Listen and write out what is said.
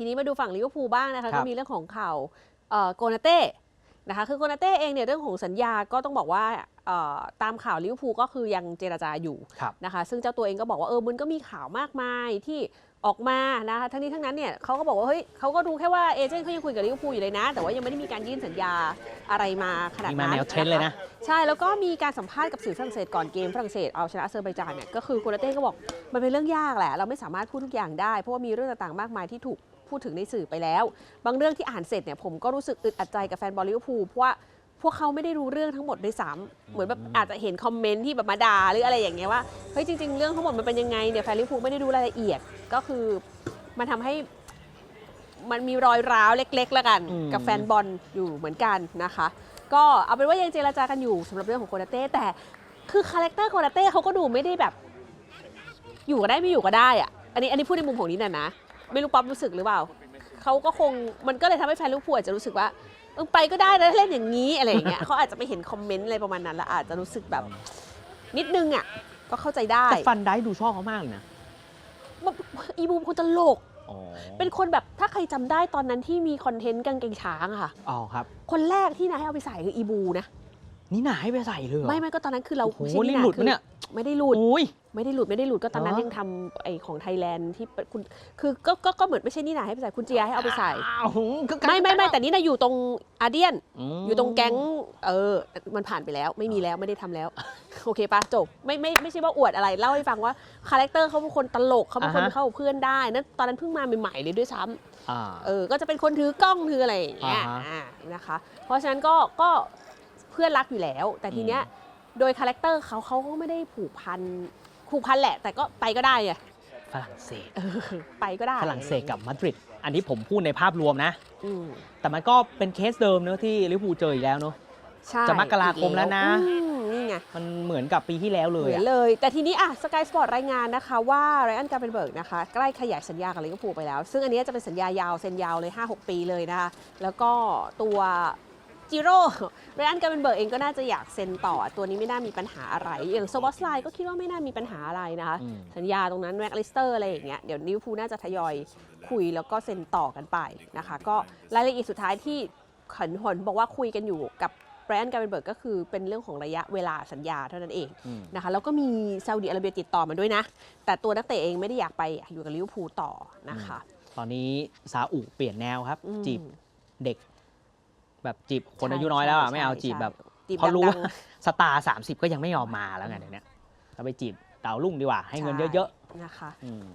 ทีนี้มาดูฝั่งลิเวอร์พูลบ้างนะครัคะบก็มีเรื่องของข่าวเอ่อโกนาเต้นะคะคือโกนาเต้เองเนี่ยเรื่องของสัญญาก็ต้องบอกว่าเอ่อตามข่าวลิเวอร์พูลก็คือยังเจรจาอยู่ครับนะคะซึ่งเจ้าตัวเองก็บอกว่าเออมันก็มีข่าวมากมายที่ออกมานะคะทั้งนี้ทั้งนั้นเนี่ยเขาก็บอกว่าเฮ้ยเขาก็ดูแค่ว่าเอเจนต์เขายังคุยกับลิเวอร์พูลอยู่เลยนะ แต่ว่ายังไม่ได้มีการยื่นสัญญาอะไรมาขนาดมีนั้มานแนวเทรนด์เลยนะ ใช่แล้วก็มีการสัมภาษณ์กับสื่อฝรั่งเศสก่อนเกมฝรั่งเศสเอาชนะอาเซอร์ไบจานเนี่ยก็คือโกนาเต้ก็บอกมันเป็นเรื่องยากแหละ เราไม่สามารถพูดทุกอย่างได้ เพราะว่ามีเรื่องต่างๆมากมายที่ถูก พูดถึงในสื่อไปแล้ว บางเรื่องที่อ่านเสร็จเนี่ยผมก็รู้สึกอึดอัดใจกับแฟนบอลลิเวอร์พูลเพราะว่าพวกเขาไม่ได้รู้เรื่องทั้งหมดด้วยซ้ำเหมือนแบบอาจจะเห็นคอมเมนต์ที่แบบมาด่าหรืออะไรอย่างเงี้ยว่าเฮ้ยจริง ๆ เรื่องทั้งหมดมันเป็นยังไงเนี่ยแฟนลิเวอร์พูลไม่ได้รู้รายละเอียดก็คือมันทำให้มันมีรอยร้าวเล็กๆแล้วกันอืมกับแฟนบอลอยู่เหมือนกันนะคะ ก็เอาเป็นว่ายังเจรจากันอยู่สำหรับเรื่องของโคนาเต้แต่คือคาแรคเตอร์โคนาเต้เขาก็ดูไม่ได้แบบ อยู่ก็ได้ไม่อยู่ก็ได้อะอันนี้อันนี้พูดในมุมของนี้น่ะนะ ไม่รู้ป๊อปรู้สึกหรือเปล่าเขาก็คงมันก็เลยทำให้แฟนลิเวอร์พูลอาจจะรู้สึกว่าเออไปก็ได้นะถ้าเล่นอย่างนี้อะไรอย่างเงี้ยเขาอาจจะไปเห็นคอมเมนต์อะไรประมาณนั้น แล้วอาจจะรู้สึกแบบ นิดนึงอะก็เข้าใจได้แต่ฟันได้ดูชอบเขามากเลยนะแบบอีบูมคนตลกอ๋อเป็นคนแบบถ้าใครจำได้ตอนนั้นที่มีคอนเทนต์กางเกงช้างอะค่ะอ๋อครับ คนแรกที่นายให้เอาไปใส่คืออีบูนะนี่หนาให้ไปใส่เลยเหรอไม่ไม่ก็ตอนนั้นคือเราโอ้โหไม่ใช่นี่นาหลุดคือปะเนี่ย ไม่ได้หลุดโอ้ยไม่ได้หลุดไม่ได้หลุดก็ตอนนั้นเหรอยังทำไอของไทยแลนด์ที่เป็นคุณคือก็ก็ก็เหมือนไม่ใช่นี่นาให้ไปใส่คุณเจียให้เอาไปใส่อ้าวก็กลายไม่ไม่ไม่แต่นี่นาอยู่ตรงอาเดียนมอยู่ตรงแก๊งเออมันผ่านไปแล้วไม่มีแล้วไม่ได้ทำแล้ว โอเคปะจบไม่ไม่ไม่ใช่ว่าอวดอะไรเล่าให้ฟังว่าคาแรคเตอร์เขาเป็นคนตลกเขาเป็นคนอ่าฮะเข้ากับเพื่อนได้นั่นตอนนั้นเพิ่งมาใหม่ๆเลยด้วยซ้ำอ่าเออก็จะเป็นคนถือกล้องถืออะไรอย่างเงี้ยอ่าฮะอ่านะคะ เพราะฉะนั้นก็ก็เพื่อนรักอยู่แล้ว แต่ทีเนี้ย โดยคาแรคเตอร์เขาเขาก็ไม่ได้ผูกพันผูกพันแหละ แต่ก็ไปก็ได้ไงฝรั่งเศส เออไปก็ได้ฝรั่งเศสกับมาดริด อันนี้ผมพูดในภาพรวมนะ อืมแต่มันก็เป็นเคสเดิมเนอะที่ลิเวอร์พูลเจออีกแล้วเนอะ ใช่จะมกราคมแล้วนะ อืมนี่ไง มันเหมือนกับปีที่แล้วเลเหยมือนอะเลย แต่ทีนี้อะสกายสปอร์ตรายงานนะคะ ว่าไรอันการ์เบนเบิร์กนะคะ ใกล้ขยายสัญญากับลิเวอร์พูลไปแล้ว ซึ่งอันนี้จะเป็นสัญญายาว เซ็นยาวเลย 5-6 ปีเลยนะคะ แล้วก็ตัว จิโร่ไรอันการ์เบนเบิร์กเองก็น่าจะอยากเซ็นต่อ ตัวนี้ไม่น่ามีปัญหาอะไร อย่างโซบอสไลน์ก็คิดว่าไม่น่ามีปัญหาอะไรนะคะอืมสัญญาตรงนั้นแม็กลิสเตอร์อะไรอย่างเงี้ยเดี๋ยวลิเวอร์พูลน่าจะทยอยคุยแล้วก็เซ็นต่อกันไปนะคะ ก็รายละเอียดสุดท้ายที่ขันหนบอกว่าคุยกันอยู่กับไบรอันการ์เบนเบิร์กก็คือเป็นเรื่องของระยะเวลาสัญญาเท่านั้นเองอืมนะคะแล้วก็มีซาอุดิอาระเบียติดต่อมาด้วยนะ แต่ตัวนักเตะเองไม่ได้อยากไปอยู่กับลิเวอร์พูลต่อนะคะ ตอนนี้ซาอุเปลี่ยนแนวครับอืมจีบเด็ก แบบจีบคนใช่อายุน้อยแล้วอะใช่ไม่เอาใช่จีบแบบจีบเพราะรู้ดัว่างสตาร์สามสิบก็ยังไม่ยอมมาแล้วไงเดี๋ยวนี้เราไปจีบดาวรุ่งดีกว่า ให้เงินเยอะๆนะคะๆอืม